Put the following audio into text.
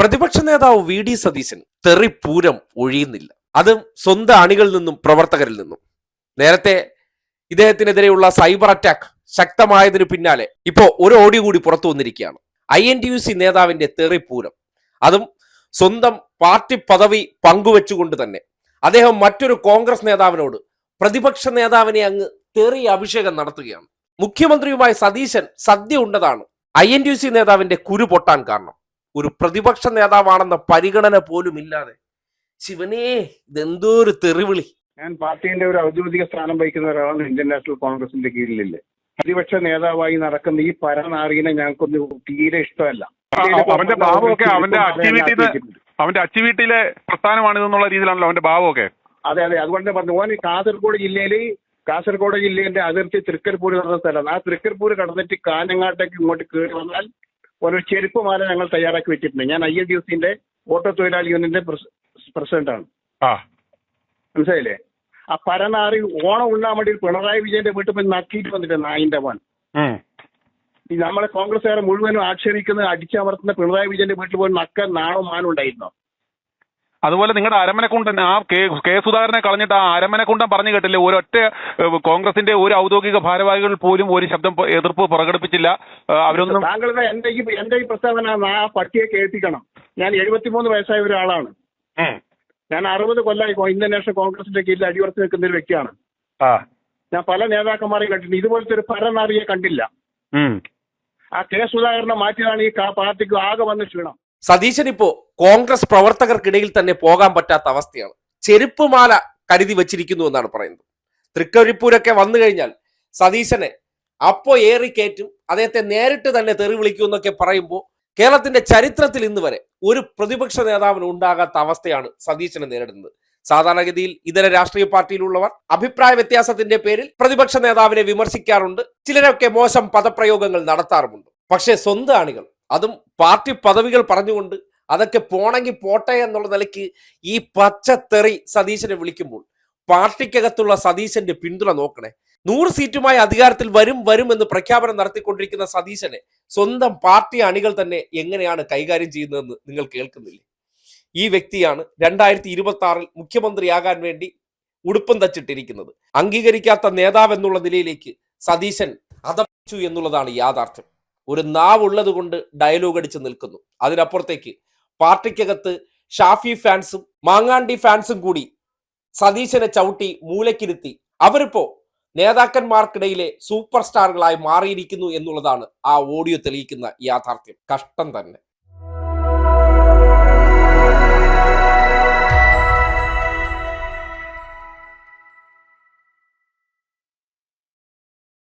പ്രതിപക്ഷ നേതാവ് V D Satheesan തെറിപ്പൂരം ഒഴിയുന്നില്ല. അത് സ്വന്തം അണികളിൽ നിന്നും പ്രവർത്തകരിൽ നിന്നും. നേരത്തെ ഇദ്ദേഹത്തിനെതിരെയുള്ള സൈബർ അറ്റാക്ക് ശക്തമായതിനു പിന്നാലെ ഇപ്പോ ഒരു ഓടി കൂടി പുറത്തു വന്നിരിക്കുകയാണ്. I N T U C നേതാവിന്റെ തെറിപ്പൂരം അതും സ്വന്തം പാർട്ടി പദവി പങ്കുവെച്ചുകൊണ്ട് തന്നെ അദ്ദേഹം മറ്റൊരു കോൺഗ്രസ് നേതാവിനോട് പ്രതിപക്ഷ നേതാവിനെ അങ്ങ് തെറി അഭിഷേകം നടത്തുകയാണ്. മുഖ്യമന്ത്രിയുമായി സതീശൻ സദ്യ ഉണ്ടതാണ് I N T U C നേതാവിന്റെ കുരു പൊട്ടാൻ കാരണം. ഒരു പ്രതിപക്ഷ നേതാവാണെന്ന പരിഗണന പോലും ഇല്ലാതെ. ശിവനേ ഇതെന്തോ ഒരു തെറിവിളി. ഞാൻ പാർട്ടിന്റെ ഒരു ഔദ്യോഗിക സ്ഥാനം വഹിക്കുന്ന ഒരാളാണ് ഇന്ത്യൻ നാഷണൽ കോൺഗ്രസിന്റെ കീഴിലില്ല. പ്രതിപക്ഷ നേതാവായി നടക്കുന്ന ഈ പരനാറിനെ ഞങ്ങൾക്കൊന്ന് തീരെ ഇഷ്ടമല്ല. അവന്റെ ഭാവമൊക്കെ അവന്റെ ന്ന് അവന്റെ അച്ചുവീട്ടിലെ പ്രസ്ഥാനമാണിതെന്നുള്ള രീതിയിലാണല്ലോ അവന്റെ ഭാവമൊക്കെ. അതെ അതെ അതുകൊണ്ട് പറഞ്ഞു ഓൻ കാസർഗോഡ് ജില്ലയിൽ കാസർഗോഡ് ജില്ലയുടെ അതിർത്തി തൃക്കരിപ്പൂർ നടന്ന സ്ഥലമാണ്. ആ തൃക്കരിപ്പൂർ കടന്നിട്ട് കാഞ്ഞങ്ങാട്ടേക്ക് ഇങ്ങോട്ട് കയറി വന്നാൽ ഒരു ചെരുപ്പ് മാല ഞങ്ങൾ തയ്യാറാക്കി വെച്ചിട്ടുണ്ട്. ഞാൻ ഐ എൽ ഡി എസിന്റെ ഓട്ടോ തൊഴിലാളി യൂണിയന്റെ പ്രസിഡന്റാണ്. മനസ്സിലായില്ലേ? ആ പരനാറി ഓണം ഉണ്ണാൻ വേണ്ടി പിണറായി വിജയന്റെ വീട്ടിൽ പോയി നക്കിയിട്ട് വന്നിട്ട് നായിന്റെ വൺ ഈ നമ്മളെ കോൺഗ്രസ്സുകാരെ മുഴുവനും ആക്ഷേപിക്കുന്ന അടിച്ചമർത്തുന്ന പിണറായി വിജയന്റെ വീട്ടിൽ പോയി നക്ക നാണോ മാനും ഉണ്ടായിരുന്നോ? അതുപോലെ നിങ്ങളുടെ അരമനക്കുണ്ടൻ ആ കെ കെ സുധാകരനെ കളഞ്ഞിട്ട് ആ അരമനക്കുണ്ടൻ പറഞ്ഞു കേട്ടില്ലേ ഒരൊറ്റ കോൺഗ്രസിന്റെ ഒരു ഔദ്യോഗിക ഭാരവാഹികൾ പോലും ഒരു ശബ്ദം എതിർപ്പ് പ്രകടിപ്പിച്ചില്ല. അവരൊന്നും താങ്കളുടെ എന്റെ ഈ എന്റെ ഈ പ്രസ്താവന ആ പട്ടിയെ കേൾപ്പിക്കണം. ഞാൻ എഴുപത്തിമൂന്ന് വയസ്സായ ഒരാളാണ്. ഞാൻ അറുപത് കൊല്ലായി ഇന്ത്യൻ നാഷണൽ കോൺഗ്രസിന്റെ കീഴിൽ അടിയുറച്ച് നിൽക്കുന്ന ഒരു വ്യക്തിയാണ്. ആ. ഞാൻ പല നേതാക്കന്മാരെയും കണ്ടിട്ടുണ്ട്. ഇതുപോലത്തെ ഒരു പരനാറിയെ കണ്ടില്ല. ആ കെ സുധാകരനെ മാറ്റിയതാണ് ഈ പാർട്ടിക്ക് ആകെ വന്ന് ക്ഷീണം. സതീശൻ ഇപ്പോ കോൺഗ്രസ് പ്രവർത്തകർക്കിടയിൽ തന്നെ പോകാൻ പറ്റാത്ത അവസ്ഥയാണ്. ചെരുപ്പുമാല കരുതി വെച്ചിരിക്കുന്നു എന്നാണ് പറയുന്നത്. തൃക്കരിപ്പൂരൊക്കെ വന്നു കഴിഞ്ഞാൽ സതീശനെ അപ്പോ ഏറിക്കയറ്റും അദ്ദേഹത്തെ നേരിട്ട് തന്നെ തെറി വിളിക്കൂ എന്നൊക്കെ പറയുമ്പോൾ കേരളത്തിന്റെ ചരിത്രത്തിൽ ഇന്ന് വരെ ഒരു പ്രതിപക്ഷ നേതാവിന് ഉണ്ടാകാത്ത അവസ്ഥയാണ് സതീശനെ നേരിടുന്നത്. സാധാരണഗതിയിൽ ഇതര രാഷ്ട്രീയ പാർട്ടിയിലുള്ളവർ അഭിപ്രായ വ്യത്യാസത്തിന്റെ പേരിൽ പ്രതിപക്ഷ നേതാവിനെ വിമർശിക്കാറുണ്ട്. ചിലരൊക്കെ മോശം പദപ്രയോഗങ്ങൾ നടത്താറുമുണ്ട്. പക്ഷേ സ്വന്തം അണികൾ അതും പാർട്ടി പദവികൾ പറഞ്ഞുകൊണ്ട് അതൊക്കെ പോണെങ്കിൽ പോട്ടെ എന്നുള്ള നിലയ്ക്ക് ഈ പച്ചത്തെറി സതീശനെ വിളിക്കുമ്പോൾ പാർട്ടിക്കകത്തുള്ള സതീശന്റെ പിന്തുണ നോക്കണേ. നൂറ് സീറ്റുമായി അധികാരത്തിൽ വരും വരും എന്ന് പ്രഖ്യാപനം നടത്തിക്കൊണ്ടിരിക്കുന്ന സതീശനെ സ്വന്തം പാർട്ടി അണികൾ തന്നെ എങ്ങനെയാണ് കൈകാര്യം ചെയ്യുന്നതെന്ന് നിങ്ങൾ കേൾക്കുന്നില്ലേ? ഈ വ്യക്തിയാണ് രണ്ടായിരത്തി ഇരുപത്തി ആറിൽ മുഖ്യമന്ത്രിയാകാൻ വേണ്ടി ഉടുപ്പം തച്ചിട്ടിരിക്കുന്നത്. അംഗീകരിക്കാത്ത നേതാവ് എന്നുള്ള നിലയിലേക്ക് സതീശൻ അതപ്പിച്ചു എന്നുള്ളതാണ് യാഥാർത്ഥ്യം. ഒരു നാവുള്ളത് കൊണ്ട് ഡയലോഗ് അടിച്ച് നിൽക്കുന്നു. അതിനപ്പുറത്തേക്ക് പാർട്ടിക്കകത്ത് ഷാഫി ഫാൻസും മാങ്ങാണ്ടി ഫാൻസും കൂടി സതീശനെ ചവിട്ടി മൂലക്കിരുത്തി അവരിപ്പോ നേതാക്കന്മാർക്കിടയിലെ സൂപ്പർ സ്റ്റാറുകളായി മാറിയിരിക്കുന്നു എന്നുള്ളതാണ് ആ ഓഡിയോ തെളിയിക്കുന്ന യാഥാർത്ഥ്യം. കഷ്ടം തന്നെ.